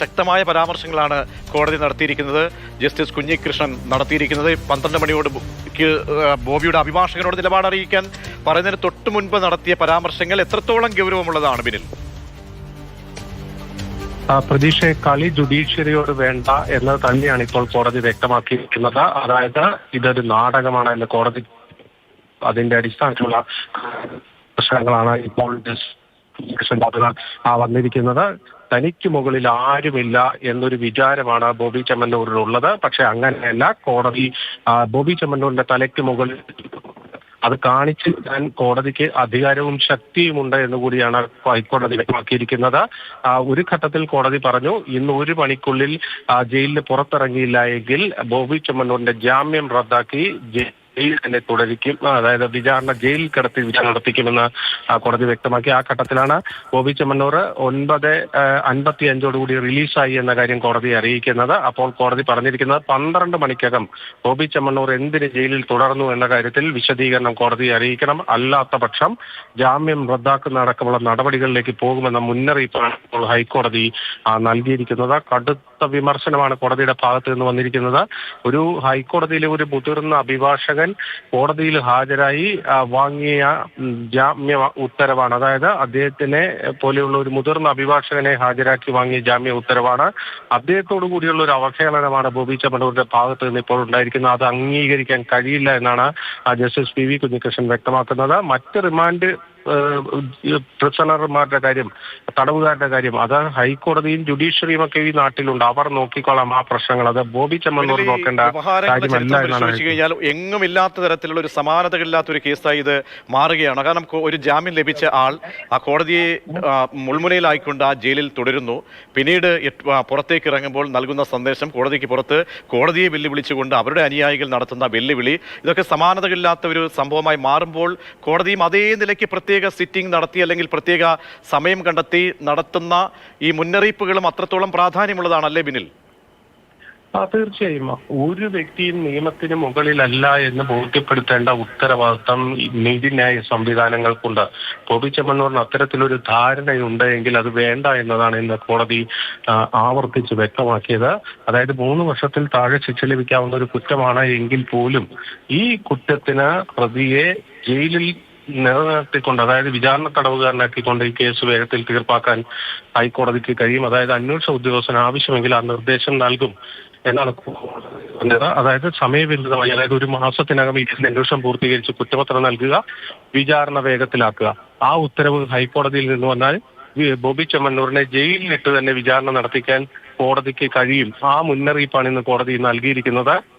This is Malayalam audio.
ശക്തമായ പരാമർശങ്ങളാണ് കോടതി നടത്തിയിരിക്കുന്നത്. ജസ്റ്റിസ് കുഞ്ഞികൃഷ്ണൻ നടത്തിയിരിക്കുന്നത്. പന്ത്രണ്ട് മണിയോട് ബോബിയുടെ അഭിഭാഷകനോട് നിലപാട് അറിയിക്കാൻ പറയുന്നതിന് തൊട്ടു മുൻപ് നടത്തിയ പരാമർശങ്ങൾ എത്രത്തോളം ഗൗരവമുള്ളതാണ് ബിനിൽ? പ്രതീക്ഷയെ കളി ജുഡീഷ്യറിയോട് വേണ്ട എന്ന് തന്നെയാണ് ഇപ്പോൾ കോടതി വ്യക്തമാക്കിയിരിക്കുന്നത്. അതായത് ഇതൊരു നാടകമാണ് എന്ന് കോടതി അതിന്റെ അടിസ്ഥാനത്തിലുള്ള പ്രശ്നങ്ങളാണ് ഇപ്പോൾ വാദങ്ങൾ, ആ, വന്നിരിക്കുന്നത്. തനിക്ക് മുകളിൽ ആരുമില്ല എന്നൊരു വിചാരമാണ് ബോബി ചെമ്മന്നൂരിനുള്ളത് പക്ഷെ അങ്ങനെയല്ല കോടതി ബോബി ചെമ്മന്നൂരിന്റെ തലയ്ക്ക് മുകളിൽ അത് കാണിച്ചു ഞാൻ കോടതിക്ക് അധികാരവും ശക്തിയുമുണ്ട് എന്ന് കൂടിയാണ് ഹൈക്കോടതി വ്യക്തമാക്കിയിരിക്കുന്നത്. ഒരു ഘട്ടത്തിൽ കോടതി പറഞ്ഞു ഇന്ന് ഒരു മണിക്കുള്ളിൽ ജയിലിന് പുറത്തിറങ്ങിയില്ല എങ്കിൽ ബോബി ചെമ്മണ്ണൂരിന്റെ ജാമ്യം റദ്ദാക്കി ജയിലിൽ തന്നെ തുടരിക്കും. അതായത് വിചാരണ ജയിലിൽ കിടത്തി വിചാരണ നടത്തിക്കുമെന്ന് കോടതി വ്യക്തമാക്കി. ആ ഘട്ടത്തിലാണ് ബോബി ചെമ്മണ്ണൂർ ഒൻപത് അൻപത്തി അഞ്ചോടുകൂടി റിലീസായി എന്ന കാര്യം കോടതിയെ അറിയിക്കുന്നത്. അപ്പോൾ കോടതി പറഞ്ഞിരിക്കുന്നത് പന്ത്രണ്ട് മണിക്കകം ബോബി ചെമ്മണ്ണൂർ എന്തിന് ജയിലിൽ തുടർന്നു എന്ന കാര്യത്തിൽ വിശദീകരണം കോടതിയെ അറിയിക്കണം. അല്ലാത്ത പക്ഷം ജാമ്യം റദ്ദാക്കുന്ന അടക്കമുള്ള നടപടികളിലേക്ക് പോകുമെന്ന മുന്നറിയിപ്പാണ് ഇപ്പോൾ ഹൈക്കോടതി നൽകിയിരിക്കുന്നത്. കടുത്ത വിമർശനമാണ് കോടതിയുടെ ഭാഗത്ത് നിന്ന് വന്നിരിക്കുന്നത്. ഒരു ഹൈക്കോടതിയിലെ ഒരു മുതിർന്ന അഭിഭാഷകൻ കോടതിയിൽ ഹാജരായി വാങ്ങിയ ജാമ്യ ഉത്തരവാണ്. അതായത് അദ്ദേഹത്തിനെ പോലെയുള്ള ഒരു മുതിർന്ന അഭിഭാഷകനെ ഹാജരാക്കി വാങ്ങിയ ജാമ്യ ഉത്തരവാണ്. അദ്ദേഹത്തോടു കൂടിയുള്ള ഒരു അവഹേളനമാണ് ബോബി ചെമ്മണ്ണൂരിന്റെ ഭാഗത്ത് നിന്ന് ഇപ്പോൾ ഉണ്ടായിരിക്കുന്നത്. അത് അംഗീകരിക്കാൻ കഴിയില്ല എന്നാണ് ജസ്റ്റിസ് പി വി കുഞ്ഞികൃഷ്ണൻ വ്യക്തമാക്കുന്നത്. മറ്റ് റിമാൻഡ് പ്രിസണർമാരുടെ കാര്യം തടവുകാരുടെ കാര്യം അത് ഹൈക്കോടതിയും ജുഡീഷ്യറിയും ഒക്കെ ഈ നാട്ടിലുണ്ട്. അവർ നോക്കിക്കോളാം ആ പ്രശ്നങ്ങൾ. അത് ബോബി ചെമ്മണ്ണൂർ നോക്കേണ്ട കാര്യമല്ല എന്നാണ് പരിശോധിച്ച് കഴിഞ്ഞാൽ എങ്ങും ഇല്ലാത്ത തരത്തിലുള്ള ഒരു സമാനതകളില്ലാത്ത ഒരു കേസായി ഇത് മാറുകയാണ്. കാരണം ഒരു ജാമ്യം ലഭിച്ച ആൾ ആ കോടതിയെ മുൾമുനയിലായിക്കൊണ്ട് ആ ജയിലിൽ തുടരുന്നു. പിന്നീട് പുറത്തേക്ക് ഇറങ്ങുമ്പോൾ നൽകുന്ന സന്ദേശം കോടതിക്ക് പുറത്ത് കോടതിയെ വെല്ലുവിളിച്ചുകൊണ്ട് അവരുടെ അനുയായികൾ നടത്തുന്ന വെല്ലുവിളി. ഇതൊക്കെ സമാനതകളില്ലാത്ത ഒരു സംഭവമായി മാറുമ്പോൾ കോടതിയും അതേ നിലയ്ക്ക് പ്രത്യേക സിറ്റിംഗ് നടത്തി അല്ലെങ്കിൽ പ്രത്യേക സമയം കണ്ടെത്തി നടത്തുന്ന ഈ മുന്നറിയിപ്പുകളും അത്രത്തോളം പ്രാധാന്യമുള്ളതാണ് അല്ലേ ബിനിൽ? ആ തീർച്ചയായും. ഒരു വ്യക്തിയും നിയമത്തിന് മുകളിലല്ല എന്ന് ബോധ്യപ്പെടുത്തേണ്ട ഉത്തരവാദിത്തം നീതിന്യായ സംവിധാനങ്ങൾക്കുണ്ട്. ബോബി ചെമ്മണ്ണൂറിന് അത്തരത്തിലൊരു ധാരണയുണ്ട് എങ്കിൽ അത് വേണ്ട എന്നതാണ് ഇന്ന് കോടതി ആവർത്തിച്ച് വ്യക്തമാക്കിയത്. അതായത് മൂന്ന് വർഷത്തിൽ താഴെ ശിക്ഷ ലഭിക്കാവുന്ന ഒരു കുറ്റമാണ് എങ്കിൽ പോലും ഈ കുറ്റത്തിന് പ്രതിയെ ജയിലിൽ നിലനിർത്തിക്കൊണ്ട് അതായത് വിചാരണ തടവുകാരനാക്കിക്കൊണ്ട് ഈ കേസ് വേഗത്തിൽ തീർപ്പാക്കാൻ ഹൈക്കോടതിക്ക് കഴിയും. അതായത് അന്വേഷണ ഉദ്യോഗസ്ഥന് ആവശ്യമെങ്കിൽ ആ നിർദ്ദേശം നൽകും എന്നാണ് പറഞ്ഞത്. അതായത് സമയബന്ധിതമായി അതായത് ഒരു മാസത്തിനകം ഈ അന്വേഷണം പൂർത്തീകരിച്ച് കുറ്റപത്രം നൽകുക വിചാരണ വേഗത്തിലാക്കുക. ആ ഉത്തരവ് ഹൈക്കോടതിയിൽ നിന്ന് വന്നാൽ ബോബി ചെമ്മണ്ണൂരിനെ ജയിലിലിട്ട് തന്നെ വിചാരണ നടത്തിക്കാൻ കോടതിക്ക് കഴിയും. ആ മുന്നറിയിപ്പാണ് ഇന്ന് കോടതി നൽകിയിരിക്കുന്നത്.